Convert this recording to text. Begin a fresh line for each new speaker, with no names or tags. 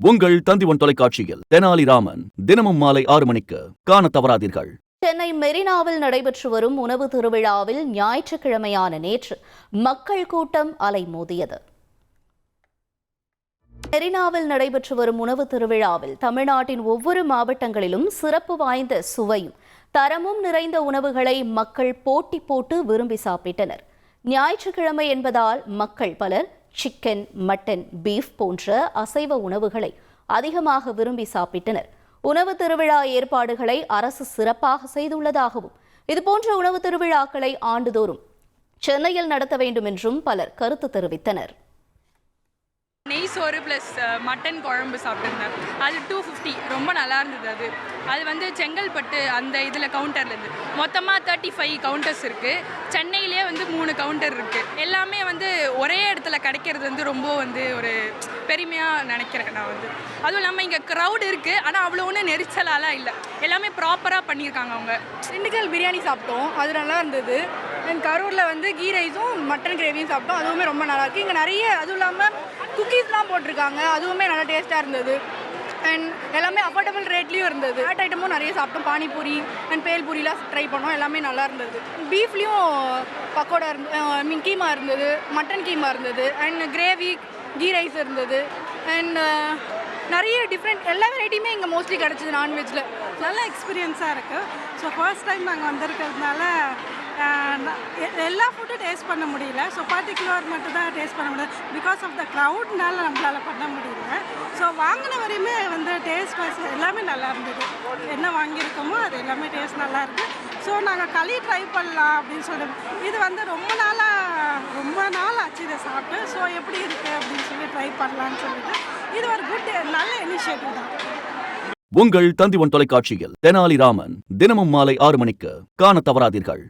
உங்கள் தந்திவன் தொலைக்காட்சியில் தெனாலிராமன் தினமும் மாலை ஆறு மணிக்கு காண தவறாதீர்கள்.
சென்னை மெரினாவில் நடைபெற்று வரும் உணவு திருவிழாவில் ஞாயிற்றுக்கிழமையான நேற்று மக்கள் கூட்டம் அலைமோதியது. மெரினாவில் நடைபெற்று வரும் உணவு திருவிழாவில் தமிழ்நாட்டின் ஒவ்வொரு மாவட்டங்களிலும் சிறப்பு வாய்ந்த சுவையும் தரமும் நிறைந்த உணவுகளை மக்கள் போட்டி போட்டு விரும்பி சாப்பிட்டனர். ஞாயிற்றுக்கிழமை என்பதால் மக்கள் பலர் சிக்கன் மட்டன் பீஃப் போன்ற அசைவ உணவுகளை அதிகமாக விரும்பி சாப்பிட்டனர். உணவு திருவிழா ஏற்பாடுகளை அரசு சிறப்பாக செய்துள்ளதாகவும் இதுபோன்ற உணவு திருவிழாக்களை ஆண்டுதோறும் சென்னையில் நடத்த வேண்டும் என்றும் பலர் கருத்து தெரிவித்தனர்.
நெய் சோறு ப்ளஸ் மட்டன் குழம்பு சாப்பிட்டுருந்தேன் அது டூ ஃபிஃப்டி ரொம்ப நல்லா இருந்தது அது. அது வந்து செங்கல்பட்டு அந்த இதில் கவுண்டர்லேருந்து மொத்தமாக தேர்ட்டி ஃபைவ் கவுண்டர்ஸ் இருக்குது சென்னையிலே வந்து மூணு கவுண்டர் இருக்குது எல்லாமே வந்து கிடைக்கிறது வந்து ரொம்ப வந்து ஒரு பெருமையாக நினைக்கிறேன் நான் வந்து. அதுவும் இல்லாமல் இங்கே க்ரௌட் இருக்குது ஆனால் அவ்வளோ ஒன்றும் நெரிச்சலாலாம் இல்லை. எல்லாமே ப்ராப்பராக பண்ணியிருக்காங்க அவங்க.
திண்டுக்கல் பிரியாணி சாப்பிட்டோம் அது நல்லா இருந்தது. தென் கரூரில் வந்து கீ ரைஸும் மட்டன் கிரேவியும் சாப்பிட்டோம் அதுவுமே ரொம்ப நல்லாயிருக்கு இங்கே நிறைய அதுவும் இல்லாமல் குக்கீஸ்லாம் போட்டிருக்காங்க அதுவுமே நல்லா டேஸ்ட்டாக இருந்தது. அண்ட் எல்லாமே அஃபோர்டபுள் ரேட்லேயும் இருந்தது. ஃபேட் ஐட்டமும் நிறைய சாப்பிட்டோம். பானிபூரி அண்ட் பேல்பூரிலாம் ட்ரை பண்ணோம். எல்லாமே நல்லா இருந்தது. பீஃப்லேயும் பக்கோடா இருந்து ஐ மீன் கீமா இருந்தது. மட்டன் கீமா இருந்தது. அண்ட் கிரேவி கீ ரைஸ் இருந்தது. அண்ட் நிறைய டிஃப்ரெண்ட் எல்லா வெரைட்டியுமே இங்கே மோஸ்ட்லி கிடச்சிது நான்வெஜ்ஜில்
நல்ல எக்ஸ்பீரியன்ஸாக இருக்குது ஸோ ஃபர்ஸ்ட் டைம் நாங்கள் வந்திருக்கிறதுனால எல்லா ஃபுட்டும் டேஸ்ட் பண்ண முடியல. ஸோ பர்டிகுலர் மட்டும் தான் டேஸ்ட் பண்ண முடியல. பிகாஸ் ஆஃப் த க்ரௌட்னால நம்மளால் பண்ண முடியல. ஸோ வாங்கின வரையுமே வந்து டேஸ்ட் வைஸ் எல்லாமே நல்லா இருந்தது. என்ன வாங்கியிருக்கோமோ அது எல்லாமே டேஸ்ட் நல்லா இருக்குது ஸோ நாங்கள் களி ட்ரை பண்ணலாம் அப்படின்னு சொல்லி இது வந்து ரொம்ப நாளாக ரொம்ப நாள் ஆச்சு இதை சாப்பிட்டு. ஸோ எப்படி இருக்குது அப்படின்னு சொல்லி ட்ரை பண்ணலான்னு சொல்லிட்டு இது ஒரு குட் நல்ல இனிஷியேட்டிவ் தான்.
உங்கள் தந்திவன் தொலைக்காட்சியில் தெனாலிராமன் தினமும் மாலை ஆறு மணிக்கு காண தவறாதீர்கள்.